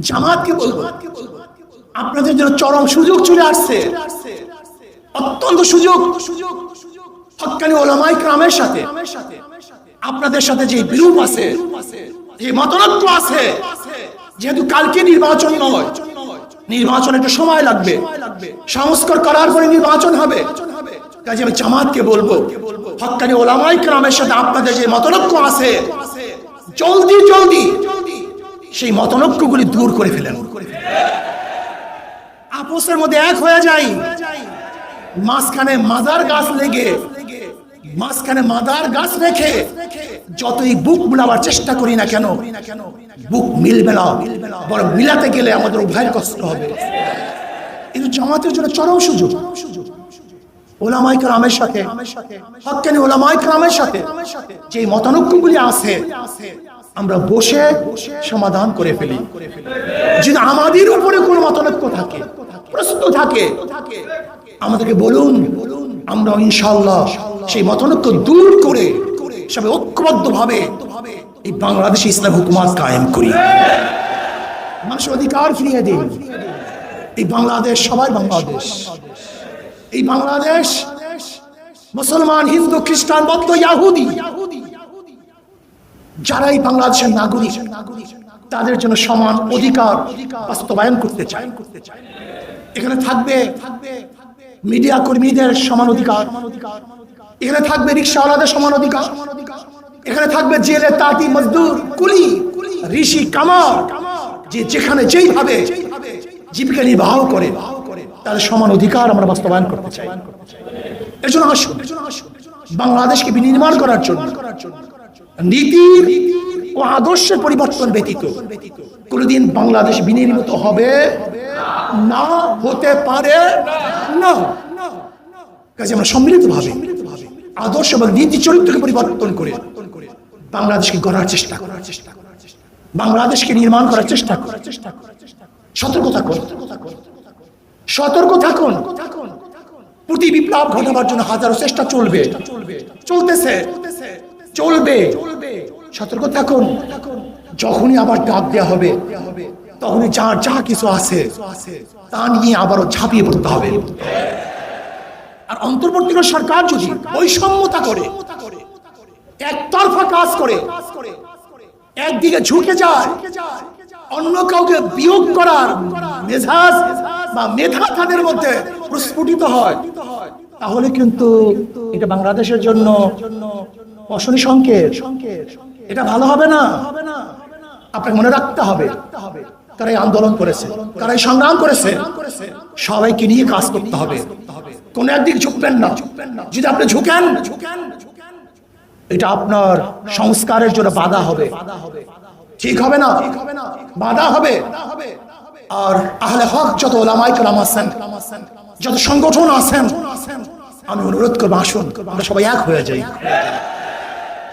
জামাতকে বলব। আপনাদের জন্য চরম সুযোগ চলে আসছে। অত্যন্ত সুযোগ। ওলামাই ক্রামের সাথে। আপনাদের সাথে যে বিরূপ আছে, যে মতনৈক্য আছে, যেহেতু কালকে নির্বাচন নয়, নির্বাচন একটু সময় লাগবে। সংস্কার করার পরে নির্বাচন হবে। কাজে আমি জামাতকে বলব হক্কানি ওলামাই ক্রামের সাথে আপনাদের যে মতনৈক্য আছে, জলদি জলদি সেই মতনৈক্যগুলি দূর করে ফেলেন। আপোসের মধ্যে এক হয়ে যাই, মাঝখানে মাদার গাছ লেগে, মাঝখানে মাদার গাছ রেখে যতই বুক মিলাবার চেষ্টা করি না কেন, বুক মিলবে না বড় মিলাতে গেলে আমাদের উভয়ের কষ্ট হবে। কিন্তু জামাতের জন্য চরম সুযোগ। ওলামাই ক্রামের সাথে, হক্কানি ওলামাই ক্রামের সাথে যে মতানৈক্যগুলি আছে আমরা বসে সমাধান করে ফেলি। যদি আমাদের উপরে কোনো মতানৈক্য থাকে, প্রশ্ন থাকে, আমাদেরকে বলুন, আমরা ইনশাল্লাহ সেই মতানৈক্য দূর করে সবাই ঐক্যবদ্ধ ভাবে এই বাংলাদেশে ইসলাম হুকুমাত কায়েম করি। মানুষের অধিকার ফিরিয়ে দিন। এই বাংলাদেশ সবাই বাংলাদেশ। এই বাংলাদেশ মুসলমান, হিন্দু, খ্রিস্টান, বৌদ্ধ, ইয়াহুদি যারা এই বাংলাদেশের নাগরিক, তাদের জন্য সমান অধিকার বাস্তবায়ন করতে চায়। এখানে থাকবে থাকবে মিডিয়া কর্মীদের সমান অধিকার। এখানে থাকবে রিক্সাওয়ালাদের সমান অধিকার। এখানে থাকবে জেলে তাঁতি মজদুর, কুলি, ঋষি, কামার, যে যেখানে যেইভাবে জীবিকা নির্বাহ করে তাদের সমান অধিকার আমরা বাস্তবায়ন করতে চাই। এর জন্য আসুন, বাংলাদেশকে বিনির্মাণ করার জন্য নীতি ও আদর্শের পরিবর্তন ব্যতীত কোনোদিন বাংলাদেশ বিনির্মিত হবে না, হতে পারে না। কাজে আমরা সম্মিলিত ভাবে আদর্শ এবং নীতি চরিত্রকে পরিবর্তন করে বাংলাদেশকে গড়ার চেষ্টা করার চেষ্টা বাংলাদেশকে নির্মাণ করার চেষ্টা করার চেষ্টা করার চেষ্টা সতর্ক থাকুন। সতর্ক থাকুন। প্রতি বিপ্লব ঘটাবার জন্য হাজারো চেষ্টা চলবে। চলতেছে। চলবে। সতর্ক থাকুন। যখনই আবার ডাক দেওয়া হবে, তখনই যার যা কিছু আছে, তা নিয়ে আবারও ঝাঁপিয়ে পড়তে হবে। আর অন্তর্বর্তীকাল সরকার যদি বৈষম্যতা করে, একতরফা কাজ করে, একদিকে ঝুঁকে যায়, অন্য কাউকে বিয়োগ করার মেজাজ বা মেধা তাদের মধ্যে প্রস্ফুটিত হয়। তাহলে কিন্তু এটা বাংলাদেশের জন্য অশনি সংকেত। এটা ভালো হবে না? আপনাকে মনে রাখতে হবে। তারা এই আন্দোলন করেছে? তারা এই সংগ্রাম করেছে? সবাইকে নিয়ে কাজ করতে হবে। কোন একদিক ঝুঁকবেন না। যদি আপনি ঝুঁকেন, এটা আপনার সংস্কারের জন্য বাধা হবে। ঠিক হবে না? বাধা হবে। আর আহলে হক যত ওলামাই কালাম আছেন, যত সংগঠন আছেন, আমি অনুরোধ করব, আসুন, আমরা সবাই এক হয়ে যাই।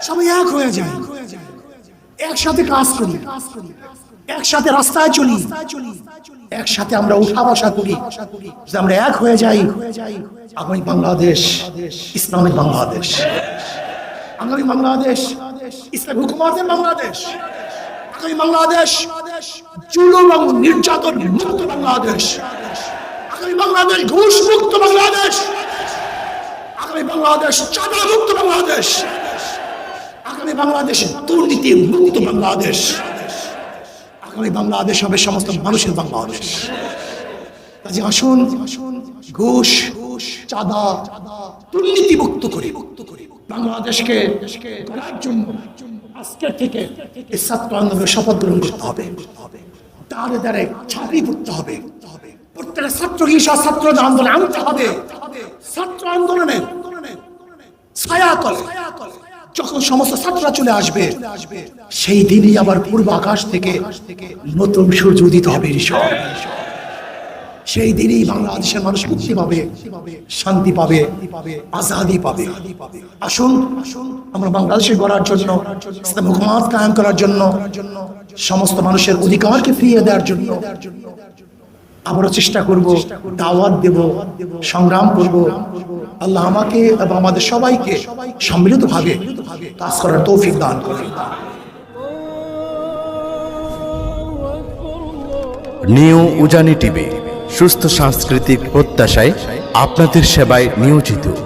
সবাই এক হয়ে যাই। একসাথে কাজ করি, একসাথে রাস্তায় চলি, একসাথে আমরা উঠা বসা করি আমরা এক হয়ে যাই, আগামী বাংলাদেশ, ইসলামিক বাংলাদেশ, আগামী বাংলাদেশ ইসলাম হুকুমাতের বাংলাদেশ, আগামী বাংলাদেশ নির্যাতন মুক্ত বাংলাদেশ। আগামী বাংলাদেশ ঘুষ মুক্ত বাংলাদেশ। আগামী বাংলাদেশ চাঁদা মুক্ত বাংলাদেশ। আগামী বাংলাদেশ দুর্নীতি মুক্ত বাংলাদেশ। আগামী বাংলাদেশ হবে সমস্ত মানুষের বাংলাদেশ। কাজে আসুন, ঘুষ, চাঁদা, দুর্নীতি মুক্ত করে মুক্ত করে। বাংলাদেশকে গড়ার জন্য আজকের থেকে এই ছাত্র আন্দোলনের শপথ গ্রহণ করতে হবে। হবে। ছাত্র আন্দোলন আনতে হবে। ছাত্র যখন সমস্ত ছাত্ররা চলে আসবে, সেই দিনই আবার পূর্ব আকাশ থেকে নতুন সূর্য উদিত হবে ঈশ্বর সেই দিনই বাংলাদেশের মানুষ মুক্তি পাবে, শান্তি পাবে, আজাদি পাবে। আসুন আসুন, আমরা বাংলাদেশে গড়ার জন্য মুখমাত কায়ম করার জন্য, সমস্ত মানুষের অধিকারকে ফিরিয়ে দেওয়ার জন্য আবারও চেষ্টা করব, দাওয়াত দেব, সংগ্রাম করব। আল্লাহ আমাকে এবং আমাদের সবাইকে সম্মিলিতভাবে কাজ করার তৌফিক দান করে নিউ উজানি টিভি। সুস্থ সাংস্কৃতিক প্রত্যাশায় আপনাদের সেবায় নিয়োজিত।